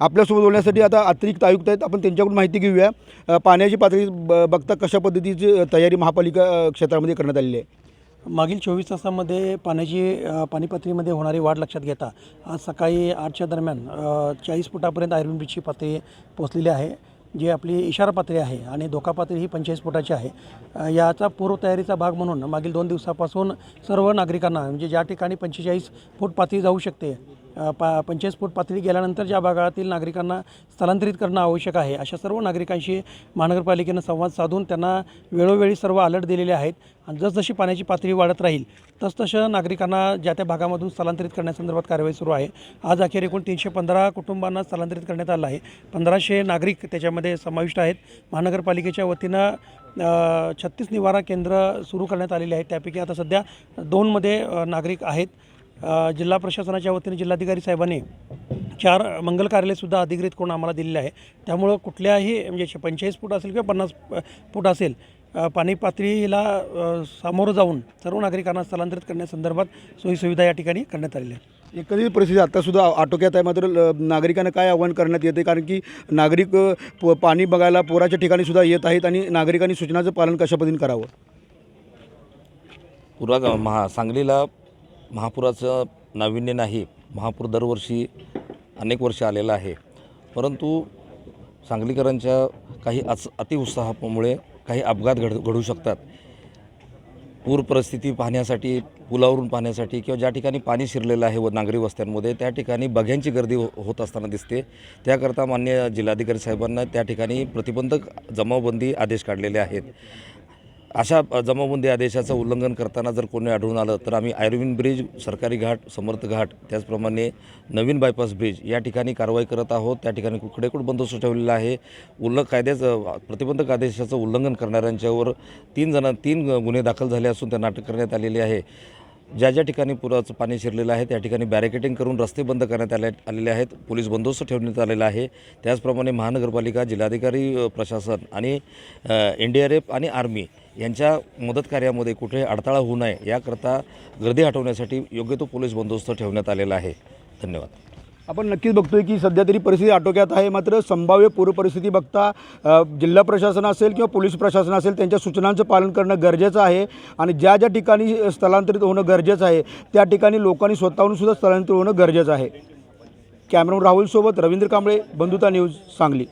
आपल्यासोबत बोलण्यासाठी आता अतिरिक्त आयुक्त आहेत. आपण त्यांच्याकडून माहिती घेऊया. पाण्याची पातळी ब बघता कशा पद्धतीची तयारी महापालिका क्षेत्रामध्ये करण्यात आलेली आहे? मागील चोवीस तासामध्ये पाण्याची पाणीपातळीमध्ये पाणी पातळीमध्ये होणारी वाढ लक्षात घेता आज सकाळी आठच्या दरम्यान चाळीस फुटापर्यंत आयर्विन ब्रिजची पातळी पोचलेली आहे जी आपली इशारा पातळी आहे आणि धोका पातळी ही पंचेचाळीस फुटाची आहे. याचा पूर्वतयारीचा भाग म्हणून मागील दोन दिवसापासून सर्व नागरिकांना म्हणजे ज्या ठिकाणी पंचेचाळीस फूट पातळी जाऊ शकते पा पंचेचाळीस फूट पातळी गेल्यानंतर ज्या भागातील नागरिकांना स्थलांतरित करणं आवश्यक आहे अशा सर्व नागरिकांशी महानगरपालिकेनं संवाद साधून त्यांना वेळोवेळी सर्व अलर्ट दिलेले आहेत. आणि जसजशी पाण्याची पातळी वाढत राहील तसतशा नागरिकांना ज्या त्या भागामधून स्थलांतरित करण्यासंदर्भात कारवाई सुरू आहे. आज अखेर एकूण तीनशे पंधरा कुटुंबांना स्थलांतरित करण्यात आलं आहे. पंधराशे नागरिक त्याच्यामध्ये समाविष्ट आहेत. महानगरपालिकेच्या वतीनं छत्तीस निवारा केंद्र सुरू करण्यात आलेली आहेत. त्यापैकी आता सध्या दोनमध्ये नागरिक आहेत. जिल्हा प्रशासनाच्या वतीने जिल्हाधिकारी साहेबांनी चार मंगल कार्यालयसुद्धा अधिकृत करून आम्हाला दिलेले आहे. त्यामुळं कुठल्याही म्हणजे पंचेचाळीस फूट असेल किंवा पन्नास फूट असेल पाणी पातळीला सामोरं जाऊन सर्व नागरिकांना स्थलांतरित करण्यासंदर्भात सोयीसुविधा या ठिकाणी करण्यात आलेल्या आहेत. एकंदरीत परिस्थिती आत्तासुद्धा आटोक्यात आहे. मात्र नागरिकांना काय आव्हान करण्यात येते? कारण की नागरिक प- पाणी बघायला पोराच्या ठिकाणी सुद्धा येत आहेत आणि नागरिकांनी सूचनाचं पालन कशा पद्धतीने करावं? पुरा महा सांगलीला महापुराचं नाविन्य नाही. महापूर दरवर्षी अनेक वर्ष आलेला आहे. परंतु सांगलीकरांच्या काही अच अतिउत्साहामुळे काही अपघात घड घडू शकतात. पूर परिस्थिती पाहण्यासाठी पुलावरून पाहण्यासाठी किंवा ज्या ठिकाणी पाणी शिरलेलं आहे व नागरी वस्त्यांमध्ये त्या ठिकाणी बघ्यांची गर्दी हो होत असताना दिसते. त्याकरता मान्य जिल्हाधिकारी साहेबांना त्या ठिकाणी प्रतिबंधक जमावबंदी आदेश काढलेले आहेत. अशा जमावबंदी आदेशाचं उल्लंघन करताना जर कोणी आढळून आलं तर आम्ही आयर्विन ब्रिज सरकारी घाट समर्थ घाट त्याचप्रमाणे नवीन बायपास ब्रिज या ठिकाणी कारवाई करत आहोत. त्या ठिकाणी कडेकोट बंदोबस्त ठेवलेला आहे. उल्लंघ कायद्याचं प्रतिबंधक आदेशाचं उल्लंघन करणाऱ्यांच्यावर तीन जण तीन गुन्हे दाखल झाले असून त्यांना अटक करण्यात आलेली आहे. ज्या ज्या ठिकाणी पुराचं पाणी शिरलेलं आहे त्या ठिकाणी बॅरिकेटिंग करून रस्ते बंद करण्यात आले आलेले आहेत. पोलीस बंदोबस्त ठेवण्यात आलेला आहे. त्याचप्रमाणे महानगरपालिका जिल्हाधिकारी प्रशासन आणि एन डी आर एफ आणि आर्मी यांच्या मदत कार्यामध्ये कुठे अडथळा होऊ नये याकरता गर्दी हटवण्यासाठी योग्य तो पोलीस बंदोबस्त ठेवण्यात आलेला आहे. धन्यवाद. आपण नक्कीच बघतोय की सध्या तरी परिस्थिती आटोक्यात आहे. मात्र संभाव्य पूरपरिस्थिती बघता जिल्हा प्रशासन असेल किंवा पोलीस प्रशासन असेल त्यांच्या सूचनांचं पालन करणं गरजेचं आहे आणि ज्या ज्या ठिकाणी स्थलांतरित होणं गरजेचं आहे त्या ठिकाणी लोकांनी स्वतःहून सुद्धा स्थलांतरित होणं गरजेचं आहे. कॅमेरामन राहुलसोबत रवींद्र कांबळे बंधुता न्यूज सांगली.